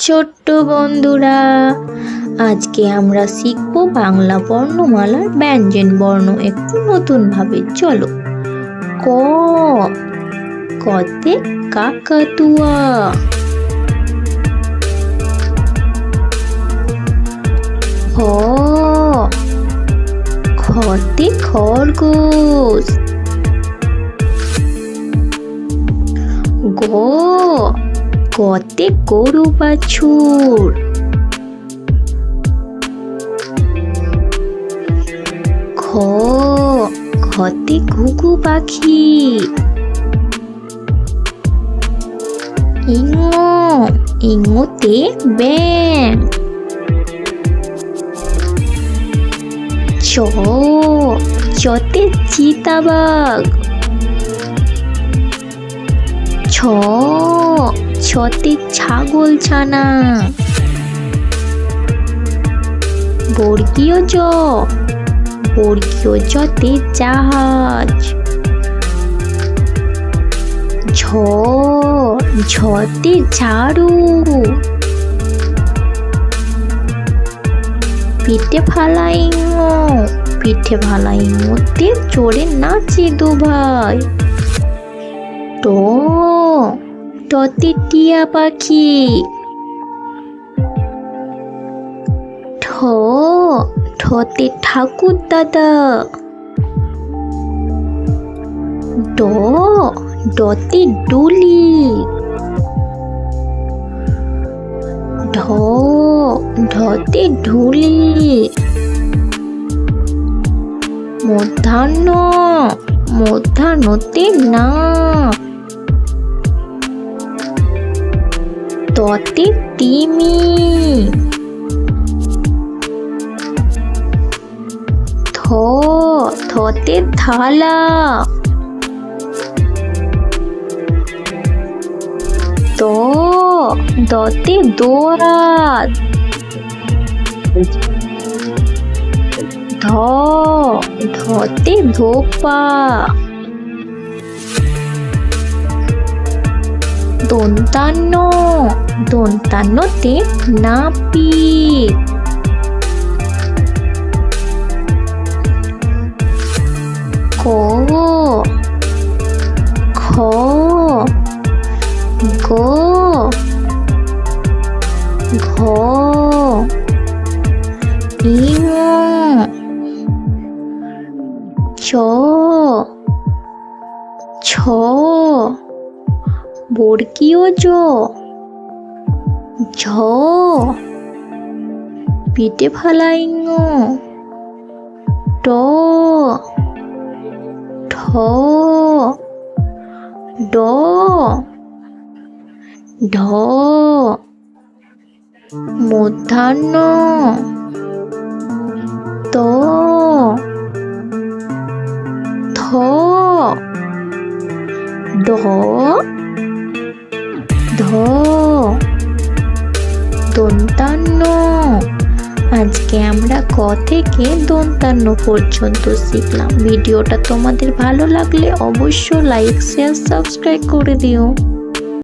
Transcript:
ছোট্ট বন্ধুরা, আজকে আমরা শিখব বাংলা বর্ণমালার ব্যঞ্জন বর্ণ একটু নতুনভাবে। চলো। ক, কতে কাকাতুয়া। খ খতে খরগোশ। গ গতে গরু বাছুর খ খতে ঘুঘু পাখি। ইঙ ইঙতে ব্যাং চতে চিতাবাঘ। ছ ছতে ছাগল ছানা। বর্গীয় জ। বর্গীয় জতে জাহাজ। ঝ। ঝতে ঝাড়ু। পিঠে ফালাইং পিঠে ফালাইংতে চড়ে নাচে দু ভাই ট। টতে টিয়া পাখি। ঠ ঠতে ঠাকুর দাদা। ড, ডতে ডুলি। ঢ, ঢতে ঢুলি। মধ্যাহ্ন, মধ্যাহ্নতে না। ততে তিমি। থ থতে থালা দ দতে দোয়াত ধ ধতে ধোপা। দন্তান্ন। দন্তান্নতে নাপিত। ক খ গ ঘ ইঙ চ ছ বর্গীয় জ। ঝ। পিঠে ফালাইং ট। ঠ। ড। ঢ। মধ্যাহ্ন। ত। থ। ড ধ দন্তান্ন। আজকে আমরা ক থেকে দন্তান্ন পর্যন্ত শিখলাম। ভিডিওটা তোমাদের ভালো লাগলে অবশ্যই লাইক শেয়ার সাবস্ক্রাইব করে দিও।